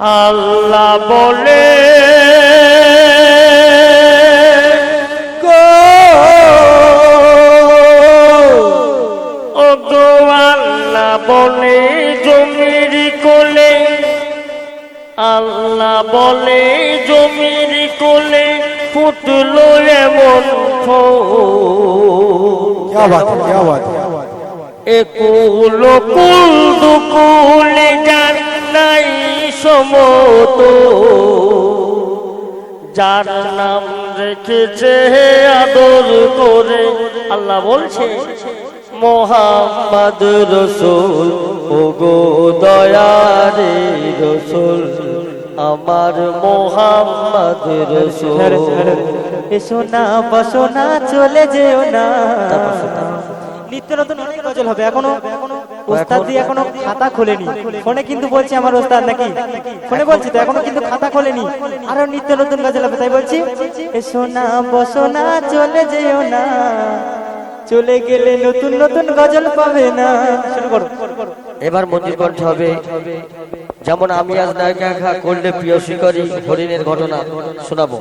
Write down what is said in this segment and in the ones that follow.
আল্লাহ বলে বলে জমির কোলে আল্লাহ বলে জমির কোলে ফুটল এমন একুল কুল দুকুল জান নাই সমত যার নাম রেখেছে আদর করে। আল্লাহ বলছে মোহাম্মদ রসুল ও গো দয়ারে রসুল আমার মোহাম্মদ রসুল। এসো না বসো না চলে যেও না। নিত্য নতুন অনেক গজল হবে এখনও ওস্তাদ দিয়ে এখনও খাতা খোলেনি। ফোনে কিন্তু বলছে আমার ওস্তাদ নাকি? ফোনে বলছি তো, এখনও কিন্তু খাতা খোলেনি। আরও নিত্য নতুন গজল হবে তাই বলছি। এসো না বসো না চলে যেও না। চলে গেলে নতুন নতুন গজল পাবে না। শুরু করো। এবার মন্দির কণ্ঠে হবে। যেমন আমি আজ নায়িকা খা করলে প্রিয় শিকারী হরিণের ঘটনা শোনাবো।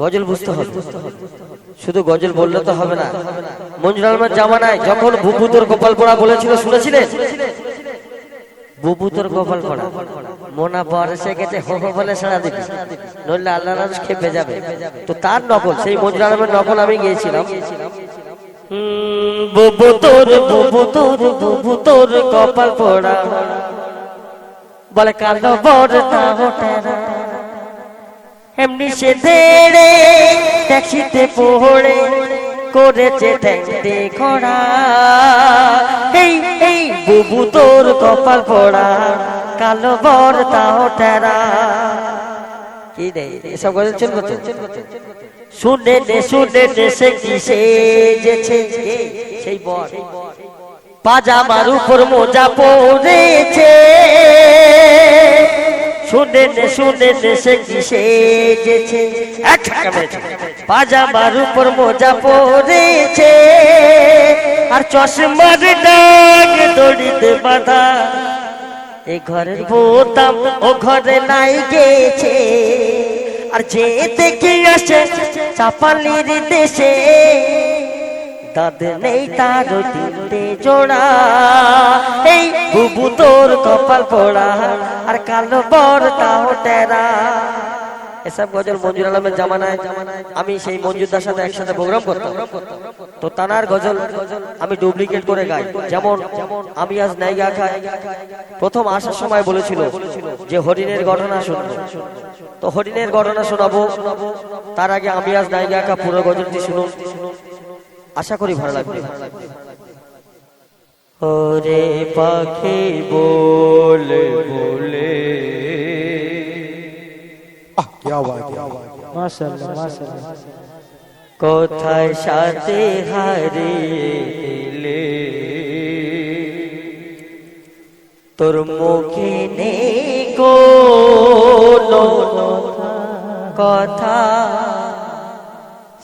গজল বুঝতে হবে। শুধু গজল বললে তো হবে না। মঞ্জুর আলমের জামানায় যখন ভূপুতর গোপাল পড়া বলেছিল শুনেছিলেন গোপাল পড়া মোনা গেছে, হো হো বলে দিবি। নইলে আল্লাহ রাজ খেপে যাবে। তো তার নকল, সেই মঞ্জুর নকল আমি গিয়েছিলাম। বুবু তোর বুবু কপাল পড়া বলে, কালো বড় এমনি সে দেড়ে ট্যাক্সিতে পড়ে করেছে ট্যাঙ্কে খোড়া। এই এই বুবু তোর কপাল পড়া কালো বড় তাও টেরা কি রে, এসব শুনে নে শুনে নে সে কি সেই বর। পাজামার উপর মোজা পড়েছে শুনে নে শুনে সে কি সেজেছে এক ধাক্কা মেরেছে। পাজামার উপর মোজা পড়েছে আর চশমার ডাক দড়িতে বাঁধা। এ ঘরের বোতাম ও ঘরে নাই গেছে। আর যে দেখে আসে চাপালির দেশে? দাঁত নেই তার তিনটে জোড়া। এই বুবু তোর কপাল পোড়া আর কালো বর তাও টেরা। এসব গজল মঞ্জুর আলমের জামানায়। আমি সেই মঞ্জুরদার সাথে একসাথে প্রোগ্রাম করতাম। তো তানার গজল আমি ডুপ্লিকেট করে গাই। যেমন, আমি আজ নাইগা খাই প্রথম আসার সময় বলেছিল যে হরিণের ঘটনা শুনব। তো হরিণের ঘটনা শোনাবো। তার আগে আমি আজ নাইগা খা পুরো গজলটি শুনুন। আশা করি ভালো লাগবে। ওরে পাখি বল বলে। কোথায় সাথে হারিয়ে দিলে তোর মুখে নেই কথা।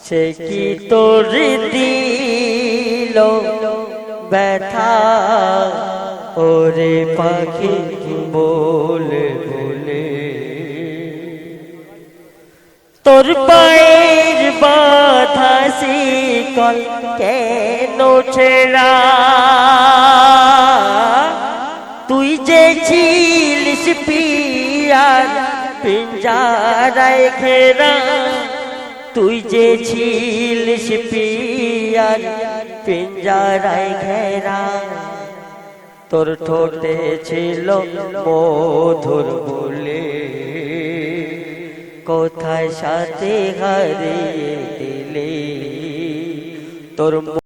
সে কি তোর দিল? ব্যথা? ওরে পাখি বলে বলে। তোর পায়ের বাধা শিকল কেন ছেড়া? তুই যে ছিলিস পিয়ার, পিঞ্জারায় ঘেরা। তুই যে ছিলিস পিয়ার, পিঞ্জারায় ঘেরা। তোর ঠোঁটে ছিল মধুর বলে। কোথায় সাথে হারিয়ে দিলে? তোর